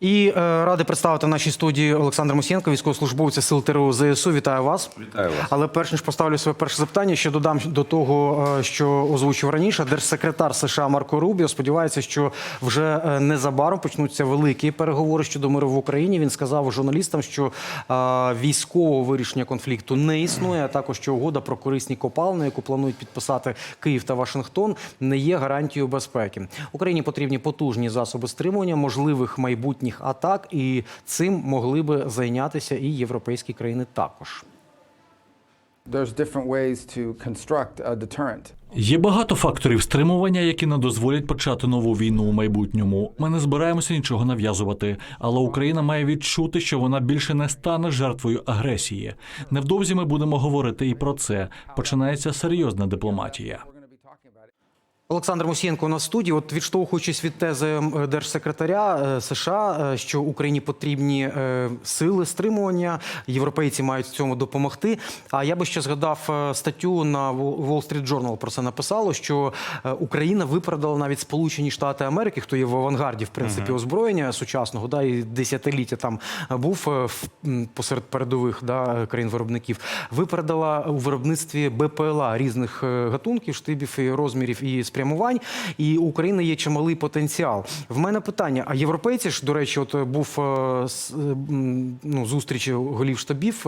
І е, радий представити в нашій студії Олександр Мусієнко, військовослужбовця Сил ТРО ЗСУ. Вітаю вас. Вітаю вас. Але перш ніж поставлю своє перше запитання, ще додам до того, е, що озвучив раніше. Держсекретар США Марко Рубіо сподівається, що вже е, незабаром почнуться великі переговори щодо миру в Україні. Він сказав журналістам, що е, військового вирішення конфлікту не існує, а також що угода про корисні копалини, яку планують підписати Київ та Вашингтон, не є гарантією безпеки. Україні потрібні потужні засоби стримування можливих майбутніх атак, і цим могли би зайнятися і європейські країни також. Є багато факторів стримування, які не дозволять почати нову війну у майбутньому. Ми не збираємося нічого нав'язувати, але Україна має відчути, що вона більше не стане жертвою агресії. Невдовзі ми будемо говорити і про це. Починається серйозна дипломатія. Олександр Мусієнко у нас в студії. От відштовхуючись від тези держсекретаря е, США, е, що Україні потрібні е, сили стримування, європейці мають в цьому допомогти. А я би ще згадав статтю на Wall Street Journal про це написало, що Україна випередила навіть Сполучені Штати Америки, хто є в авангарді, в принципі, озброєння сучасного, да, і десятиліття там був посеред передових да, країн-виробників, випередила у виробництві БПЛА різних гатунків, штибів і розмірів і спрямувань. І у України є чималий потенціал. В мене питання: а європейці ж, до речі, от е, був е, е, ну, зустріч голів штабів,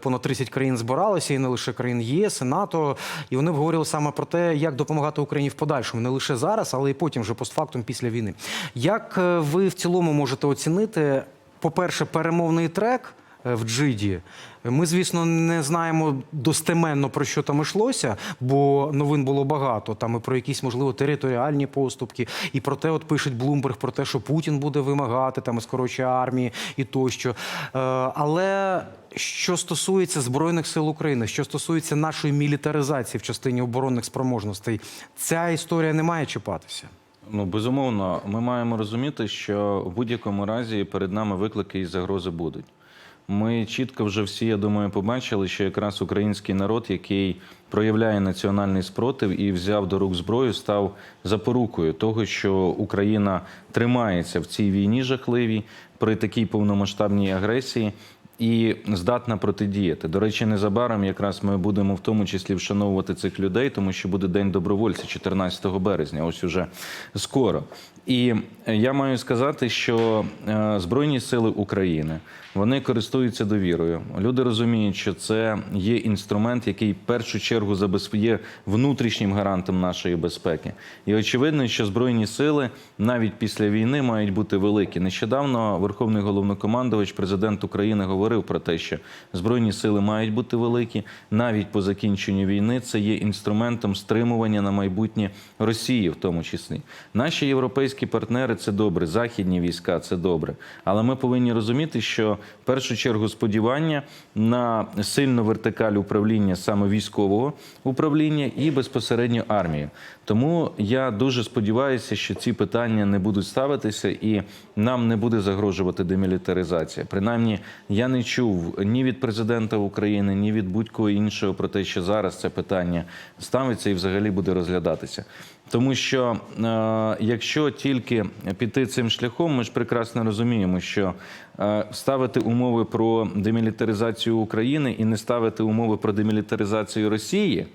понад 30 країн збиралися, і не лише країн ЄС, і НАТО. І вони говорили саме про те, як допомагати Україні в подальшому, не лише зараз, але і потім, вже постфактум після війни. Як ви в цілому можете оцінити, по-перше, перемовний трек? Е, В Джиді ми, звісно, не знаємо достеменно про що там йшлося, бо новин було багато. Там і про якісь можливо територіальні поступки, і про те, от пишуть Блумберг, про те, що Путін буде вимагати там і скорочує армії і тощо. Е, але що стосується збройних сил України, що стосується нашої мілітаризації в частині оборонних спроможностей, ця історія не має чіпатися. Ну безумовно, ми маємо розуміти, що в будь-якому разі перед нами виклики і загрози будуть. Ми чітко вже всі, я думаю, побачили, що якраз український народ, який проявляє національний спротив і взяв до рук зброю, став запорукою того, що Україна тримається в цій війні жахливій при такій повномасштабній агресії. І здатна протидіяти. До речі, незабаром якраз ми будемо в тому числі вшановувати цих людей, тому що буде день добровольця 14 березня. Ось уже скоро. І я маю сказати, що е, Збройні сили України вони користуються довірою. Люди розуміють, що це є інструмент, який в першу чергу є внутрішнім гарантом нашої безпеки. І очевидно, що збройні сили навіть після війни мають бути великі. Нещодавно Верховний головнокомандувач, президент України, говорив про те, що збройні сили мають бути великі. Навіть по закінченню війни це є інструментом стримування на майбутнє Росії, в тому числі. Наші європейські партнери це добре, західні війська це добре. Але ми повинні розуміти, що в першу чергу сподівання на сильну вертикаль управління саме військового управління і безпосередньо армії. Тому я дуже сподіваюся, що ці питання не будуть ставитися і нам не буде загрожувати демілітаризація. Принаймні, я не чув ні від президента України, ні від будь-кого іншого про те, що зараз це питання ставиться і взагалі буде розглядатися. Тому що е, якщо тільки піти цим шляхом, ми ж прекрасно розуміємо, що е, ставити умови про демілітаризацію України і не ставити умови про демілітаризацію Росії.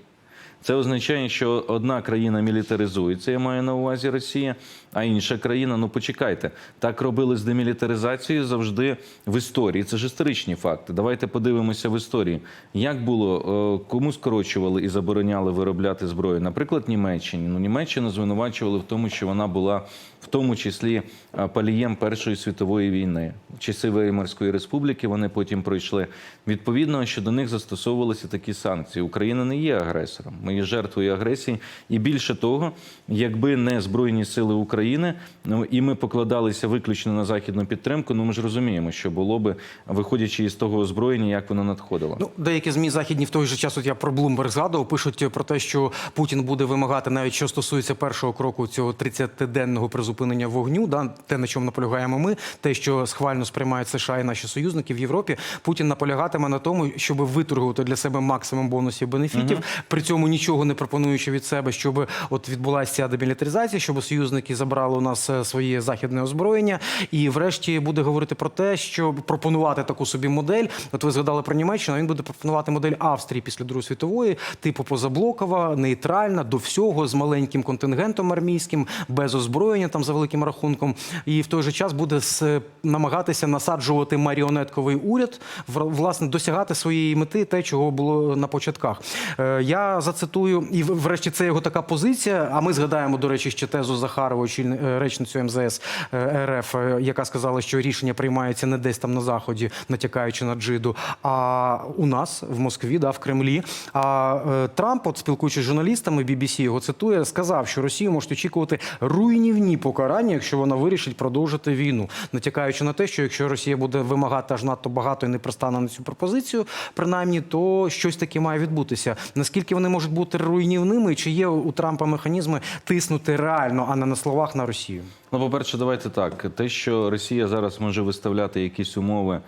Це означає, що одна країна мілітаризується, я маю на увазі Росія, а інша країна, ну почекайте, так робили з демілітаризацією завжди в історії. Це ж історичні факти. Давайте подивимося в історії. Як було, е, кому скорочували і забороняли виробляти зброю? Наприклад, Німеччині. Ну, Німеччину звинувачували в тому, що вона була в тому числі е, палієм Першої світової війни. Часи Веймарської республіки вони потім пройшли. Відповідно, що до них застосовувалися такі санкції. Україна не є агресором. Ми є жертвою агресії. І більше того, якби не Збройні сили України, ну і ми покладалися виключно на західну підтримку, ну ми ж розуміємо, що було би, виходячи із того озброєння, як воно надходило. Ну, деякі змі західні в той же час, от я про Блумберг згадував, пишуть про те, що Путін буде вимагати навіть що стосується першого кроку цього 30-денного призупинення вогню. Да, те, на чому наполягаємо ми, те, що схвально сприймають США і наші союзники в Європі. Путін наполягатиме на тому, щоб виторгувати для себе максимум бонусів бенефітів. При цьому нічого не пропонуючи від себе, щоб от відбулася демілітаризація, щоб союзники забрали у нас е, своє західне озброєння. І врешті буде говорити про те, що пропонувати таку собі модель. От ви згадали про Німеччину. Він буде пропонувати модель Австрії після Другої світової, типу позаблокова, нейтральна до всього з маленьким контингентом армійським, без озброєння там за великим рахунком. І в той же час буде намагатися насаджувати маріонетковий уряд, власне, досягати своєї мети, те, чого було на початках. Е, Я зацитую, і врешті це його така позиція. А ми згадаємо, до речі, ще тезу Захарова, е, речницю МЗС е, РФ, е, яка сказала, що рішення приймаються не десь там на заході, натякаючи на джиду, а у нас в Москві, да, в Кремлі. А Трамп, от спілкуючись з журналістами, BBC його цитує, сказав, що Росію можуть очікувати руйнівні покарання, якщо вона вирішить продовжити війну, натякаючи на те, що якщо Росія буде вимагати аж надто багато і не пристане на цю пропозицію, принаймні, то щось таке має відбутися. Наскільки вони можуть бути руйнівними, чи є у Трампа механізми тиснути реально, а не на словах на Росію? Ну, по-перше, давайте так. Те, що Росія зараз може виставляти якісь умови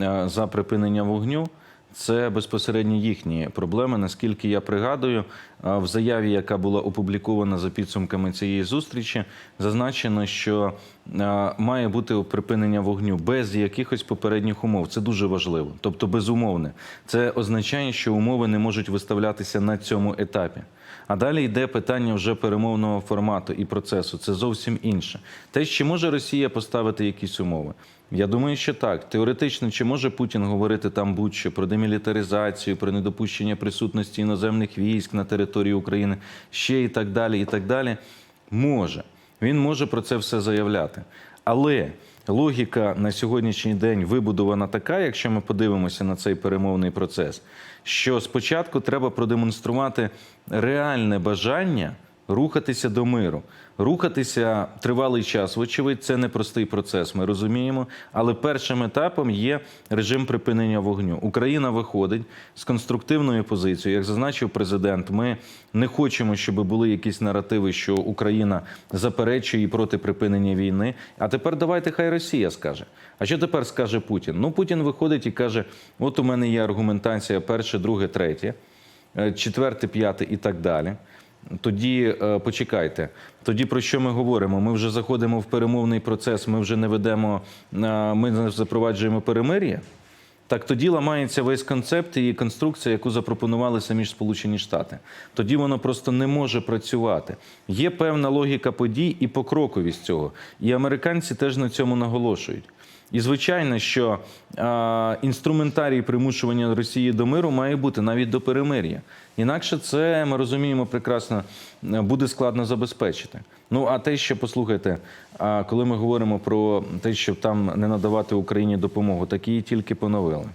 е, за припинення вогню, це безпосередньо їхні проблеми. Наскільки я пригадую, е, в заяві, яка була опублікована за підсумками цієї зустрічі, зазначено, що е, має бути припинення вогню без якихось попередніх умов. Це дуже важливо, тобто безумовне. Це означає, що умови не можуть виставлятися на цьому етапі. А далі йде питання вже перемовного формату і процесу. Це зовсім інше. Те, чи може Росія поставити якісь умови? Я думаю, що так. Теоретично, чи може Путін говорити там будь-що про демілітаризацію, про недопущення присутності іноземних військ на території України, ще і так далі, і так далі. Може. Він може про це все заявляти. Але логіка на сьогоднішній день вибудована така, якщо ми подивимося на цей перемовний процес, що спочатку треба продемонструвати реальне бажання рухатися до миру. Рухатися тривалий час, вочевидь, це непростий процес, ми розуміємо. Але першим етапом є режим припинення вогню. Україна виходить з конструктивною позицією. Як зазначив президент, ми не хочемо, щоб були якісь наративи, що Україна заперечує і проти припинення війни. А тепер давайте хай Росія скаже. А що тепер скаже Путін? Ну, Путін виходить і каже: от у мене є аргументація перше, друге, третє, е, четверте, п'яте і так далі. Тоді е, почекайте. Тоді про що ми говоримо? Ми вже заходимо в перемовний процес. Ми вже не ведемо, е, ми не запроваджуємо перемир'я. Так тоді ламається весь концепт і конструкція, яку запропонували самі ж Сполучені Штати. Тоді воно просто не може працювати. Є певна логіка подій і покроковість цього. І американці теж на цьому наголошують. І звичайно, що е, інструментарій примушування Росії до миру має бути навіть до перемир'я. Інакше це ми розуміємо прекрасно, е, буде складно забезпечити. Ну а те, що послухайте, а коли ми говоримо про те, щоб там не надавати Україні допомогу, так її тільки поновили.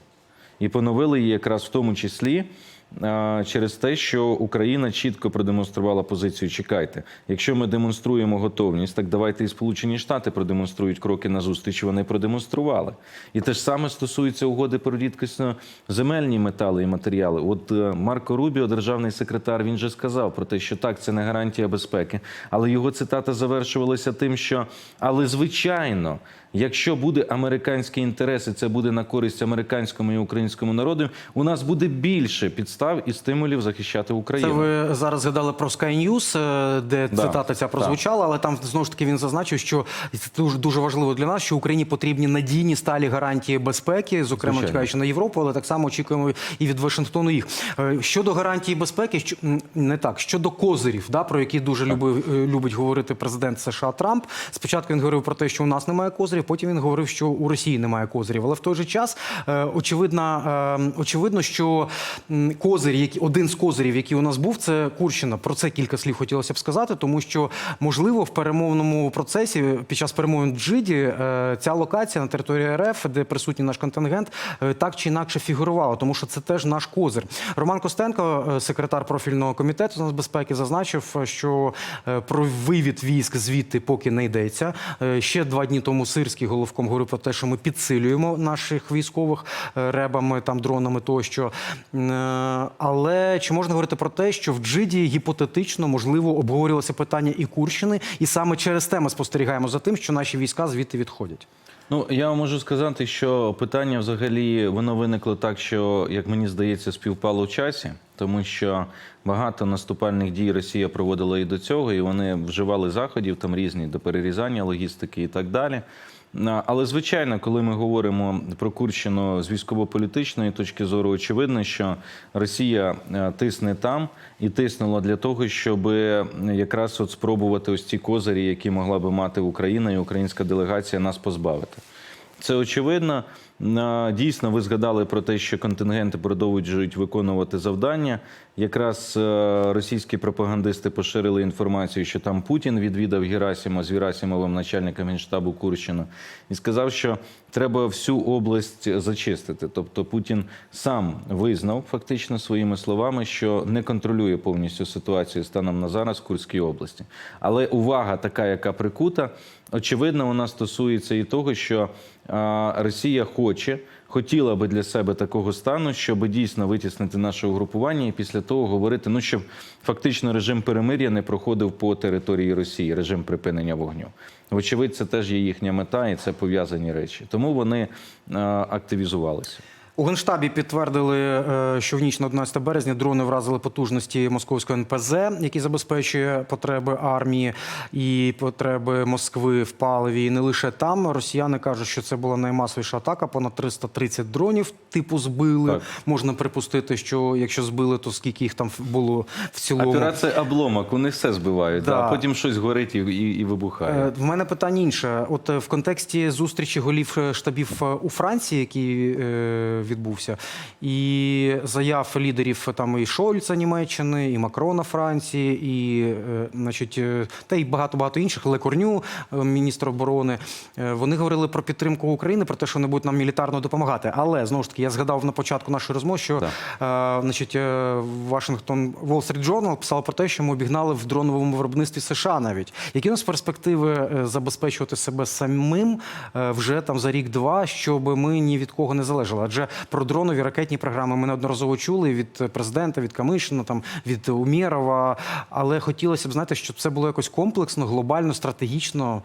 І поновили її якраз в тому числі через те, що Україна чітко продемонструвала позицію. Чекайте, якщо ми демонструємо готовність, так давайте і Сполучені Штати продемонструють кроки на зустріч. Вони продемонстрували. І те ж саме стосується угоди про рідкісно земельні метали і матеріали. От е, Марко Рубіо, державний секретар, він же сказав про те, що так, це не гарантія безпеки. Але його цитата завершувалася тим, що але звичайно. Якщо буде американський інтерес, і це буде на користь американському і українському народу, у нас буде більше підстав і стимулів захищати Це Україну. ви зараз згадали про Sky News, е, де Да, цитата ця прозвучала, але там знову ж таки він зазначив, що це дуже дуже важливо для нас, що Україні потрібні надійні сталі гарантії безпеки, зокрема чекаючи на Європу, але так само очікуємо і від Вашингтону їх. Е, Щодо гарантії безпеки, що не так щодо козирів, да про які дуже любив, е, любить говорити президент США Трамп. Спочатку він говорив про те, що у нас немає козирів, потім він говорив, що у Росії немає козирів. Але в той же час очевидно, е, очевидно, що козир, які один з козирів, який у нас був, це Курщина. Про це кілька слів хотілося б сказати, тому що можливо в перемовному процесі під час перемовин Джиді е, ця локація на території РФ, де присутній наш контингент, е, так чи інакше фігурувала, тому що це теж наш козир. Роман Костенко, е, секретар профільного комітету з нацбезпеки, зазначив, що про вивід військ звідти поки не йдеться. Ще два дні тому Сирський головком говорив про те, що ми підсилюємо наших військових ребами, там дронами тощо. Але чи можна говорити про те, що в Джиді гіпотетично можливо обговорювалося питання і Курщини, і саме через те ми спостерігаємо за тим, що наші війська звідти відходять? Ну, я вам можу сказати, що питання взагалі воно виникло так, що, як мені здається, співпало в часі, тому що багато наступальних дій Росія проводила і до цього, і вони вживали заходів там різні до перерізання логістики і так далі. Але звичайно, коли ми говоримо про Курщину з військово-політичної точки зору, очевидно, що Росія е, тисне там і тиснула для того, щоб якраз от спробувати ось ці козирі, які могла би мати Україна і українська делегація, нас позбавити. Це очевидно. Дійсно, ви згадали про те, що контингенти продовжують виконувати завдання. Якраз е, російські пропагандисти поширили інформацію, що там Путін відвідав Герасима з Герасимовим, начальником генштабу Курщину, і сказав, що треба всю область зачистити. Тобто Путін сам визнав фактично своїми словами, що не контролює повністю ситуацію станом на зараз в Курській області. Але увага така, яка прикута, очевидно, вона стосується і того, що Росія хоче, хотіла би для себе такого стану, щоб дійсно витіснити наше угрупування і після того говорити, ну щоб фактично режим перемир'я не проходив по території Росії, режим припинення вогню. Вочевидь, це теж є їхня мета, і це пов'язані речі. Тому вони а, активізувалися. У Генштабі підтвердили, е, що в ніч на 11 березня дрони вразили потужності московського НПЗ, який забезпечує потреби армії і потреби Москви в паливі. І не лише там. Росіяни кажуть, що це була наймасовіша атака. Понад 330 дронів типу збили. Так. Можна припустити, що якщо збили, то скільки їх там було в цілому. Операція обломок, вони все збивають, Да. а потім щось горить і, і, і вибухає. Е, В мене питання інше. От е, в контексті зустрічі голів штабів у Франції, е, відбувся, і заяв лідерів там і Шольца Німеччини, і Макрона Франції, і е, значить, е, та й багато багато інших, Лекорню, е, міністр оборони. Вони говорили про підтримку України, про те, що вони будуть нам мілітарно допомагати. Але знову ж таки, я згадав на початку нашої розмови, що Так. значить, Вашингтон Wall Street Journal писав про те, що ми обігнали в дроновому виробництві США навіть. Які у нас перспективи забезпечувати себе самим вже там за рік-два, щоб ми ні від кого не залежали? Адже про дронові ракетні програми ми неодноразово чули від президента, від Камишина, там від Умєрова. Але хотілося б знати, щоб це було якось комплексно, глобально, стратегічно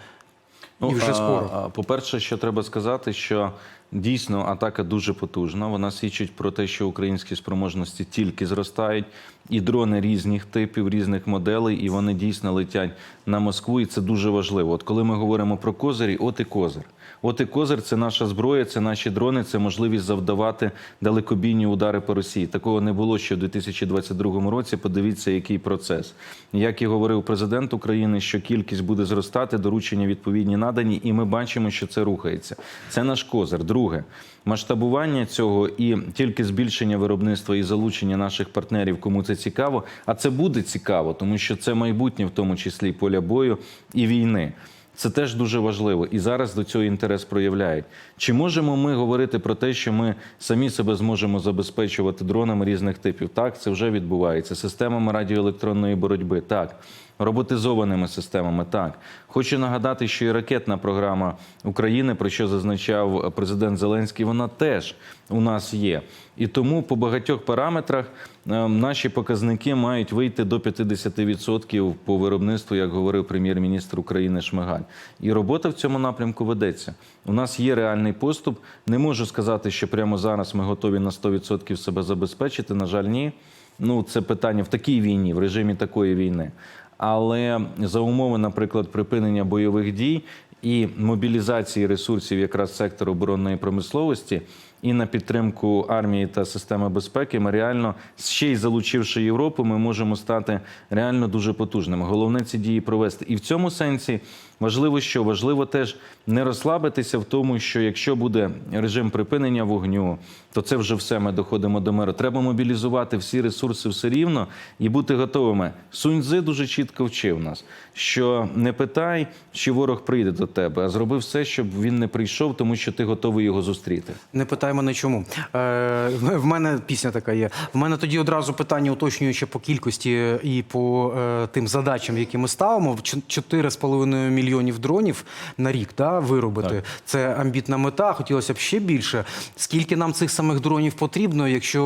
і вже а, скоро. По-перше, що треба сказати, що дійсно атака дуже потужна. Вона свідчить про те, що українські спроможності тільки зростають, і дрони різних типів, різних моделей, і вони дійсно летять на Москву. І це дуже важливо. От коли ми говоримо про козирі, от і козир. От і козир це наша зброя, це наші дрони, це можливість завдавати далекобійні удари по Росії. Такого не було ще в 2022 році. Подивіться, який процес. Як і говорив президент України, що кількість буде зростати, доручення відповідні надані, і ми бачимо, що це рухається. Це наш козир. Друге, масштабування цього і тільки збільшення виробництва і залучення наших партнерів, кому це цікаво. А це буде цікаво, тому що це майбутнє, в тому числі поля бою і війни. Це теж дуже важливо, і зараз до цього інтерес проявляють. Чи можемо ми говорити про те, що ми самі себе зможемо забезпечувати дронами різних типів? Так, це вже відбувається. Системами радіоелектронної боротьби, так. Роботизованими системами, так. Хочу нагадати, що і ракетна програма України, про що зазначав президент Зеленський, вона теж у нас є. І тому по багатьох параметрах е, наші показники мають вийти до 50% по виробництву, як говорив прем'єр-міністр України Шмигаль. І робота в цьому напрямку ведеться. У нас є реальний поступ. Не можу сказати, що прямо зараз ми готові на 100% себе забезпечити. На жаль, ні. Ну, це питання в такій війні, в режимі такої війни. Але за умови, наприклад, припинення бойових дій і мобілізації ресурсів якраз сектору оборонної промисловості і на підтримку армії та системи безпеки, ми реально ще й залучивши Європу, ми можемо стати реально дуже потужними. Головне ці дії провести. І в цьому сенсі важливо, що важливо теж не розслабитися в тому, що якщо буде режим припинення вогню, то це вже все. Ми доходимо до миру. Треба мобілізувати всі ресурси все рівно і бути готовими. Суньцзи дуже чітко вчив нас, що не питай, чи ворог прийде до тебе, а зроби все, щоб він не прийшов, тому що ти готовий його зустріти. Не питай мене чому. Е, в мене пісня така є. В мене тоді одразу питання уточнюючи по кількості і по е, тим задачам, які ми ставимо. В чо- 4,5 мільйонів дронів на рік да, виробити. Так. Це амбітна мета. Хотілося б ще більше. Скільки нам цих самих дронів потрібно, якщо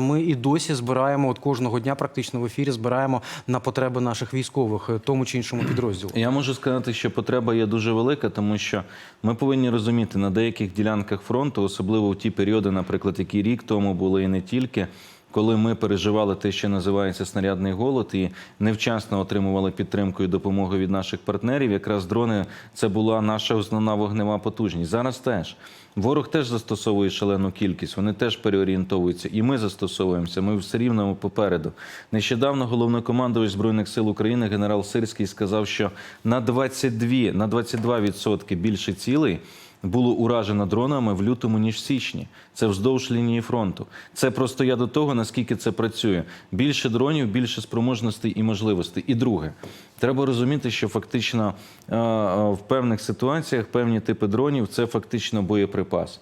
е, ми і досі збираємо от кожного дня, практично в ефірі збираємо на потреби наших військових, е, тому чи іншому підрозділу. Я можу сказати, що потреба є дуже велика, тому що ми повинні розуміти на деяких ділянках фронту, особливо в ті періоди, наприклад, які рік тому були і не тільки. Коли ми переживали те, що називається снарядний голод, і невчасно отримували підтримку і допомогу від наших партнерів, якраз дрони це була наша основна вогнева потужність. Зараз теж ворог теж застосовує шалену кількість, вони теж переорієнтовуються, і ми застосовуємося. Ми все рівно попереду. Нещодавно головнокомандувач збройних сил України генерал Сирський сказав, що на 22, на 22% більше цілей було уражено дронами в лютому, ніж в січні. Це вздовж лінії фронту. Це просто я до того, наскільки це працює. Більше дронів, більше спроможностей і можливостей. І друге, треба розуміти, що фактично е, е, в певних ситуаціях певні типи дронів це фактично боєприпас.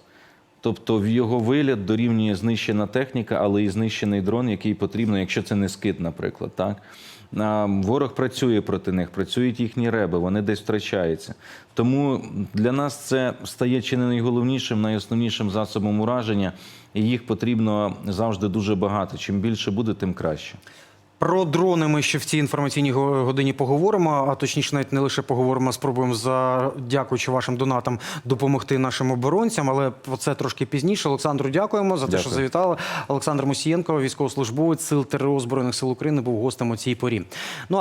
Тобто в його вигляд дорівнює знищена техніка, але і знищений дрон, який потрібно, якщо це не скид, наприклад. Так? Ворог працює проти них, працюють їхні реби, вони десь втрачаються. Тому для нас це стає чи не найголовнішим, найосновнішим засобом ураження, і їх потрібно завжди дуже багато. Чим більше буде, тим краще. Про дрони ми ще в цій інформаційній го- годині поговоримо, а точніше, навіть не лише поговоримо, а спробуємо за дякуючи вашим донатам допомогти нашим оборонцям. Але про це трошки пізніше. Олександру, дякуємо за те, що завітали. Олександр Мусієнко, військовослужбовець сил ТРО збройних сил України, був гостем у цій порі. Ну